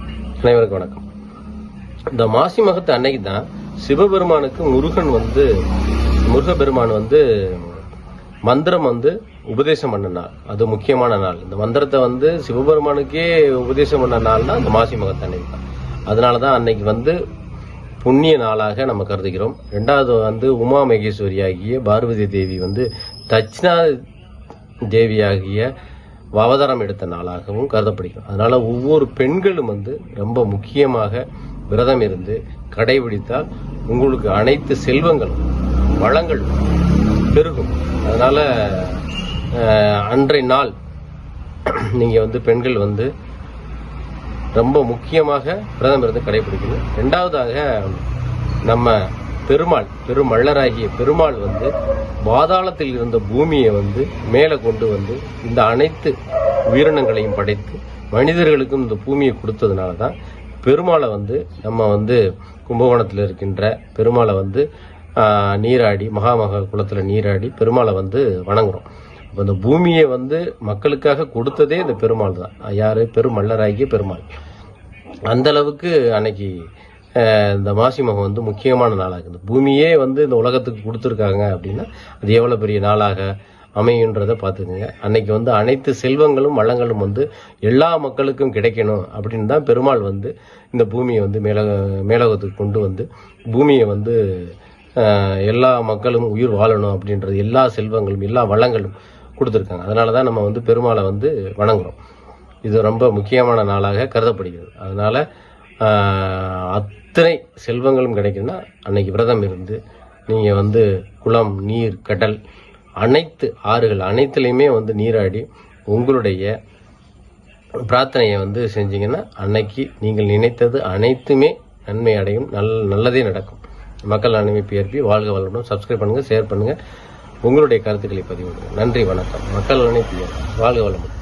அனைவருக்கும் வணக்கம். இந்த மாசி மகத்து அன்னைக்கு தான் சிவபெருமானுக்கு முருகன் வந்து முருகபெருமான் வந்து மந்திரம் வந்து உபதேசம் பண்ண நாள். அது முக்கியமான நாள். இந்த மந்திரத்தை வந்து சிவபெருமானுக்கே உபதேசம் பண்ண நாள்னா இந்த மாசி மகத்து அன்னைக்கு தான். அதனால தான் அன்னைக்கு வந்து புண்ணிய நாளாக நம்ம கருதுகிறோம். ரெண்டாவது வந்து உமா மகேஸ்வரி ஆகிய பார்வதி தேவி வந்து தட்சிணா தேவியாகிய அவதாரம் எடுத்த நாளாகவும் கருதப்படுகிறது. அதனால ஒவ்வொரு பெண்களும் வந்து ரொம்ப முக்கியமாக விரதம் இருந்து கடைபிடித்தால் உங்களுக்கு அனைத்து செல்வங்களும் வளங்களும் பெருகும். அதனால அன்றை அன்றைய நாள் நீங்க வந்து பெண்கள் வந்து ரொம்ப முக்கியமாக விரதம் இருந்து கடைபிடிக்கணும். ரெண்டாவதாக நம்ம பெருமாள் பெருமள்ளராகிய பெருமாள் வந்து பாதாளத்தில் இருந்த பூமியை வந்து மேலே கொண்டு வந்து இந்த அனைத்து உயிரினங்களையும் படைத்து மனிதர்களுக்கும் இந்த பூமியை கொடுத்ததுனால தான் பெருமாளை வந்து நம்ம வந்து கும்பகோணத்தில் இருக்கின்ற பெருமாளை வந்து நீராடி மகாமக குளத்தில் நீராடி பெருமாளை வந்து வணங்குறோம். இப்போ இந்த பூமியை வந்து மக்களுக்காக கொடுத்ததே இந்த பெருமாள் தான். யார்? பெருமல்லராகிய பெருமாள். அந்த அளவுக்கு அன்னைக்கு இந்த மாசி மகம் வந்து முக்கியமான நாளாக இருக்குது பூமியே வந்து இந்த உலகத்துக்கு கொடுத்துருக்காங்க அப்படின்னா அது எவ்வளோ பெரிய நாளாக அமையுன்றதை பார்த்துக்குங்க. அன்னைக்கு வந்து அனைத்து செல்வங்களும் வளங்களும் வந்து எல்லா மக்களுக்கும் கிடைக்கணும் அப்படின்னு தான் பெருமாள் வந்து இந்த பூமியை வந்து மேலக மேலோகத்துக்கு கொண்டு வந்து பூமியை வந்து எல்லா மக்களும் உயிர் வாழணும் அப்படின்றது எல்லா செல்வங்களும் எல்லா வளங்களும் கொடுத்துருக்காங்க. அதனால தான் நம்ம வந்து பெருமாளை வந்து வணங்குறோம். இது ரொம்ப முக்கியமான நாளாக கருதப்படுகிறது. அதனால் அத் அத்தனை செல்வங்களும் கிடைக்குதுன்னா அன்னைக்கு விரதம் இருந்து நீங்கள் வந்து குளம் நீர் கடல் அனைத்து ஆறுகள் அனைத்துலேயுமே வந்து நீராடி உங்களுடைய பிரார்த்தனையை வந்து செஞ்சீங்கன்னா அன்னைக்கு நீங்கள் நினைத்தது அனைத்துமே நன்மை அடையும் நல் நல்லதே நடக்கும். மக்கள் அனுமதி பிஆர்பி வாழ்க வளமுடன். சப்ஸ்கிரைப் பண்ணுங்கள் ஷேர் பண்ணுங்கள் உங்களுடைய கருத்துக்களை பதிவு நன்றி வணக்கம். மக்கள் அனுமதி வாழ்க வளமுடன்.